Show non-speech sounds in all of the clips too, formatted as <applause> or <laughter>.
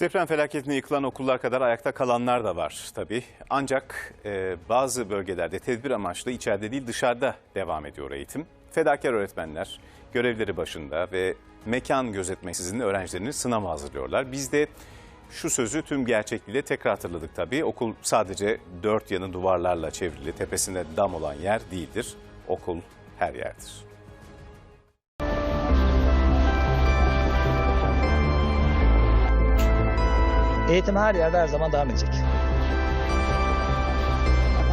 Deprem felaketine yıkılan okullar kadar ayakta kalanlar da var tabii. Ancak e, bazı bölgelerde tedbir amaçlı içeride değil dışarıda devam ediyor eğitim. Fedakar öğretmenler görevleri başında ve mekan gözetmeksizin öğrencilerini sınava hazırlıyorlar. Biz de şu sözü tüm gerçekliğiyle tekrar hatırladık tabii. Okul sadece dört yanı duvarlarla çevrili, tepesinde dam olan yer değildir. Okul her yerdir. Eğitim her yerde her zaman devam edecek.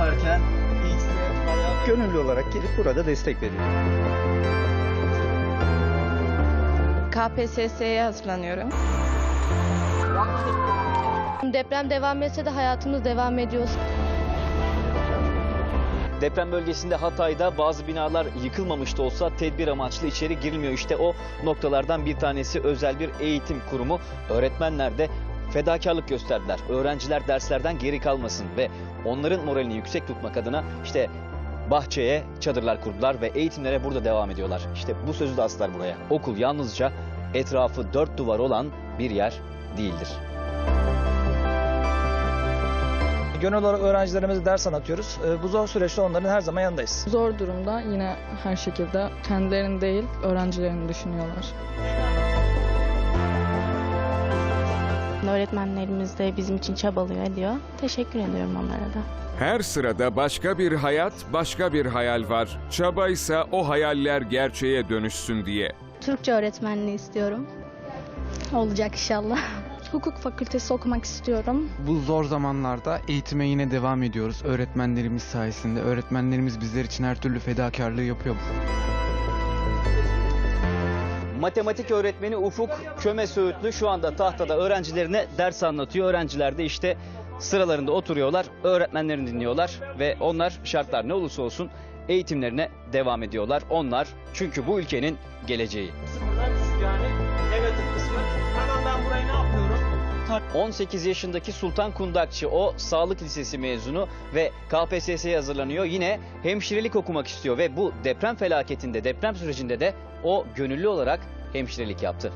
yaparken gönüllü olarak gelip burada destek veriyor. KPSS'ye hazırlanıyorum. Deprem devam etse de hayatımız devam ediyor. Deprem bölgesinde Hatay'da bazı binalar yıkılmamış da olsa tedbir amaçlı içeri girilmiyor. İşte o noktalardan bir tanesi özel bir eğitim kurumu. Öğretmenler de fedakarlık gösterdiler. Öğrenciler derslerden geri kalmasın ve onların moralini yüksek tutmak adına işte bahçeye çadırlar kurdular ve eğitimlere burada devam ediyorlar. İşte bu sözü de aslar buraya. Okul yalnızca etrafı dört duvar olan bir yer değildir. Gönüllü olarak öğrencilerimize ders anlatıyoruz. Ee, Bu zor süreçte onların her zaman yanındayız. Zor durumda yine her şekilde kendilerini değil öğrencilerini düşünüyorlar. Öğretmenlerimiz de bizim için çabalıyor ediyor. Teşekkür ediyorum onlara da. Her sırada başka bir hayat, başka bir hayal var. Çabaysa o hayaller gerçeğe dönüşsün diye. Türkçe öğretmenliği istiyorum. Olacak inşallah. <laughs> Hukuk fakültesi okumak istiyorum. Bu zor zamanlarda eğitime yine devam ediyoruz. Öğretmenlerimiz sayesinde. Öğretmenlerimiz bizler için her türlü fedakarlığı yapıyor. Matematik öğretmeni Ufuk Köme Söğütlü şu anda tahtada öğrencilerine ders anlatıyor. Öğrenciler de işte sıralarında oturuyorlar, öğretmenlerini dinliyorlar ve onlar şartlar ne olursa olsun eğitimlerine devam ediyorlar. Onlar çünkü bu ülkenin geleceği. Yani 18 yaşındaki Sultan Kundakçı o sağlık lisesi mezunu ve KPSS'ye hazırlanıyor. Yine hemşirelik okumak istiyor ve bu deprem felaketinde deprem sürecinde de o gönüllü olarak hemşirelik yaptı.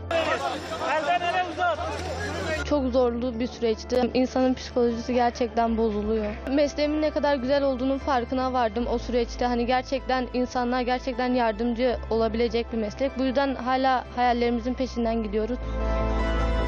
Çok zorlu bir süreçti. İnsanın psikolojisi gerçekten bozuluyor. Mesleğimin ne kadar güzel olduğunun farkına vardım o süreçte. Hani gerçekten insanlar gerçekten yardımcı olabilecek bir meslek. Bu yüzden hala hayallerimizin peşinden gidiyoruz.